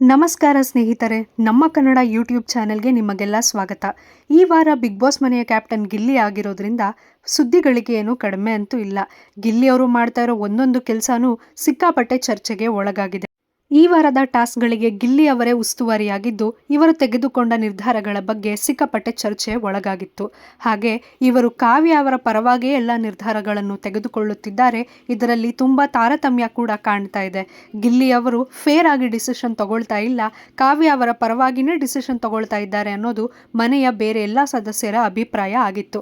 ನಮಸ್ಕಾರ ಸ್ನೇಹಿತರೆ, ನಮ್ಮ ಕನ್ನಡ ಯೂಟ್ಯೂಬ್ ಚಾನೆಲ್ಗೆ ನಿಮಗೆಲ್ಲ ಸ್ವಾಗತ. ಈ ವಾರ ಬಿಗ್ ಬಾಸ್ ಮನೆಯ ಕ್ಯಾಪ್ಟನ್ ಗಿಲ್ಲಿ ಆಗಿರೋದ್ರಿಂದ ಸುದ್ದಿಗಳಿಗೆ ಏನು ಕಡಿಮೆ ಅಂತೂ ಇಲ್ಲ. ಗಿಲ್ಲಿ ಅವರು ಮಾಡ್ತಾ ಇರೋ ಒಂದೊಂದು ಕೆಲಸನೂ ಸಿಕ್ಕಾಪಟ್ಟೆ ಚರ್ಚೆಗೆ ಒಳಗಾಗಿದೆ. ಈ ವಾರದ ಟಾಸ್ಕ್ಗಳಿಗೆ ಗಿಲ್ಲಿ ಅವರೇ ಉಸ್ತುವಾರಿಯಾಗಿದ್ದು, ಇವರು ತೆಗೆದುಕೊಂಡ ನಿರ್ಧಾರಗಳ ಬಗ್ಗೆ ಸಿಕ್ಕಾಪಟ್ಟೆ ಚರ್ಚೆ ಒಳಗಾಗಿತ್ತು. ಹಾಗೆ ಇವರು ಕಾವ್ಯ ಅವರ ಪರವಾಗಿಯೇ ಎಲ್ಲ ನಿರ್ಧಾರಗಳನ್ನು ತೆಗೆದುಕೊಳ್ಳುತ್ತಿದ್ದಾರೆ. ಇದರಲ್ಲಿ ತುಂಬ ತಾರತಮ್ಯ ಕೂಡ ಕಾಣ್ತಾ ಇದೆ. ಗಿಲ್ಲಿ ಅವರು ಫೇರ್ ಆಗಿ ಡಿಸಿಷನ್ ತಗೊಳ್ತಾ ಇಲ್ಲ. ಕಾವ್ಯ ಅವರ ಪರವಾಗಿನೇ ಡಿಸಿಷನ್ ತಗೊಳ್ತಾ ಇದ್ದಾರೆ ಅನ್ನೋದು ಮನೆಯ ಬೇರೆ ಎಲ್ಲ ಸದಸ್ಯರ ಅಭಿಪ್ರಾಯ ಆಗಿತ್ತು.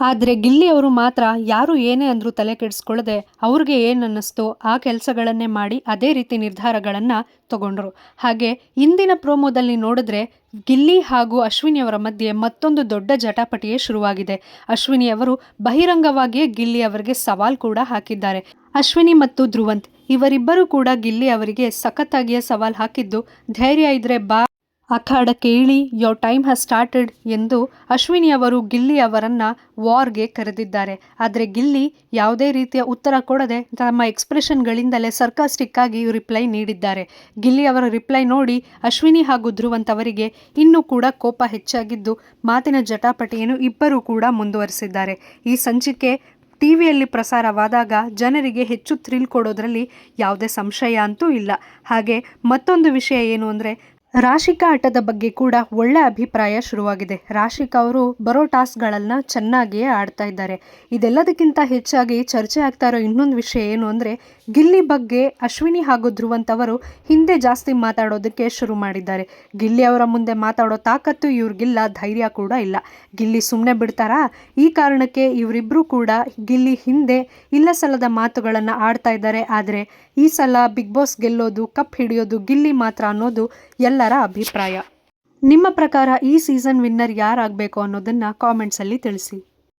ಆದರೆ ಗಿಲ್ಲಿ ಅವರು ಮಾತ್ರ ಯಾರು ಏನೇ ಅಂದರೂ ತಲೆ ಕೆಡಿಸ್ಕೊಳ್ಳದೆ ಅವ್ರಿಗೆ ಏನನ್ನಿಸ್ತೋ ಆ ಕೆಲಸಗಳನ್ನೇ ಮಾಡಿ ಅದೇ ರೀತಿ ನಿರ್ಧಾರಗಳನ್ನು ತಗೊಂಡ್ರು. ಹಾಗೆ ಇಂದಿನ ಪ್ರೋಮೋದಲ್ಲಿ ನೋಡಿದ್ರೆ ಗಿಲ್ಲಿ ಹಾಗೂ ಅಶ್ವಿನಿ ಅವರ ಮಧ್ಯೆ ಮತ್ತೊಂದು ದೊಡ್ಡ ಜಟಾಪಟಿಯೇ ಶುರುವಾಗಿದೆ. ಅಶ್ವಿನಿ ಅವರು ಬಹಿರಂಗವಾಗಿಯೇ ಗಿಲ್ಲಿ ಅವರಿಗೆ ಸವಾಲ್ ಕೂಡ ಹಾಕಿದ್ದಾರೆ. ಅಶ್ವಿನಿ ಮತ್ತು ಧ್ರುವಂತ್ ಇವರಿಬ್ಬರೂ ಕೂಡ ಗಿಲ್ಲಿ ಅವರಿಗೆ ಸಖತ್ತಾಗಿಯೇ ಸವಾಲ್ ಹಾಕಿದ್ದು ಧೈರ್ಯ ಇದ್ರೆ ಬಾ ಅಖಾಡಕ್ಕೆ ಇಳಿ ಯೋರ್ ಟೈಮ್ ಹ್ಯಾಸ್ ಸ್ಟಾರ್ಟೆಡ್ ಎಂದು ಅಶ್ವಿನಿ ಅವರು ಗಿಲ್ಲಿ ಅವರನ್ನು ವಾರ್ಗೆ ಕರೆದಿದ್ದಾರೆ. ಆದರೆ ಗಿಲ್ಲಿ ಯಾವುದೇ ರೀತಿಯ ಉತ್ತರ ಕೊಡದೆ ತಮ್ಮ ಎಕ್ಸ್ಪ್ರೆಷನ್ಗಳಿಂದಲೇ ಸರ್ಕಾಸ್ಟಿಕ್ ಆಗಿ ರಿಪ್ಲೈ ನೀಡಿದ್ದಾರೆ. ಗಿಲ್ಲಿ ಅವರ ರಿಪ್ಲೈ ನೋಡಿ ಅಶ್ವಿನಿ ಹಾಗೂ ಧ್ರುವಂತ್ ಅವರಿಗೆ ಇನ್ನೂ ಕೂಡ ಕೋಪ ಹೆಚ್ಚಾಗಿದ್ದು, ಮಾತಿನ ಜಟಾಪಟಿಯನ್ನು ಇಬ್ಬರೂ ಕೂಡ ಮುಂದುವರಿಸಿದ್ದಾರೆ. ಈ ಸಂಚಿಕೆ ಟಿವಿಯಲ್ಲಿ ಪ್ರಸಾರವಾದಾಗ ಜನರಿಗೆ ಹೆಚ್ಚು ಥ್ರಿಲ್ ಕೊಡೋದರಲ್ಲಿ ಯಾವುದೇ ಸಂಶಯ ಅಂತೂ ಇಲ್ಲ. ಹಾಗೆ ಮತ್ತೊಂದು ವಿಷಯ ಏನು ಅಂದರೆ ರಾಶಿಕಾ ಆಟದ ಬಗ್ಗೆ ಕೂಡ ಒಳ್ಳೆ ಅಭಿಪ್ರಾಯ ಶುರುವಾಗಿದೆ. ರಾಶಿಕಾ ಅವರು ಬರೋ ಟಾಸ್ಕ್ಗಳನ್ನು ಚೆನ್ನಾಗಿಯೇ ಆಡ್ತಾ ಇದ್ದಾರೆ. ಇದೆಲ್ಲದಕ್ಕಿಂತ ಹೆಚ್ಚಾಗಿ ಚರ್ಚೆ ಆಗ್ತಾ ಇರೋ ಇನ್ನೊಂದು ವಿಷಯ ಏನು ಅಂದರೆ, ಗಿಲ್ಲಿ ಬಗ್ಗೆ ಅಶ್ವಿನಿ ಹಾಗೂ ಧ್ರುವಂತ್ ಅವರು ಹಿಂದೆ ಜಾಸ್ತಿ ಮಾತಾಡೋದಕ್ಕೆ ಶುರು ಮಾಡಿದ್ದಾರೆ. ಗಿಲ್ಲಿ ಅವರ ಮುಂದೆ ಮಾತಾಡೋ ತಾಕತ್ತು ಇವ್ರಿಗಿಲ್ಲ, ಧೈರ್ಯ ಕೂಡ ಇಲ್ಲ. ಗಿಲ್ಲಿ ಸುಮ್ಮನೆ ಬಿಡ್ತಾರಾ? ಈ ಕಾರಣಕ್ಕೆ ಇವರಿಬ್ಬರು ಕೂಡ ಗಿಲ್ಲಿ ಹಿಂದೆ ಇಲ್ಲ ಸಲದ ಮಾತುಗಳನ್ನು ಆಡ್ತಾ ಇದ್ದಾರೆ. ಆದರೆ ಈ ಸಲ ಬಿಗ್ ಬಾಸ್ ಗೆಲ್ಲೋದು, ಕಪ್ ಹಿಡಿಯೋದು, ಗಿಲ್ಲಿ ಮಾತ್ರ ಅನ್ನೋದು ಎಲ್ಲರ ಅಭಿಪ್ರಾಯ. ನಿಮ್ಮ ಪ್ರಕಾರ ಈ ಸೀಸನ್ ವಿನ್ನರ್ ಯಾರಾಗಬೇಕು ಅನ್ನೋದನ್ನು ಕಾಮೆಂಟ್ಸಲ್ಲಿ ತಿಳಿಸಿ.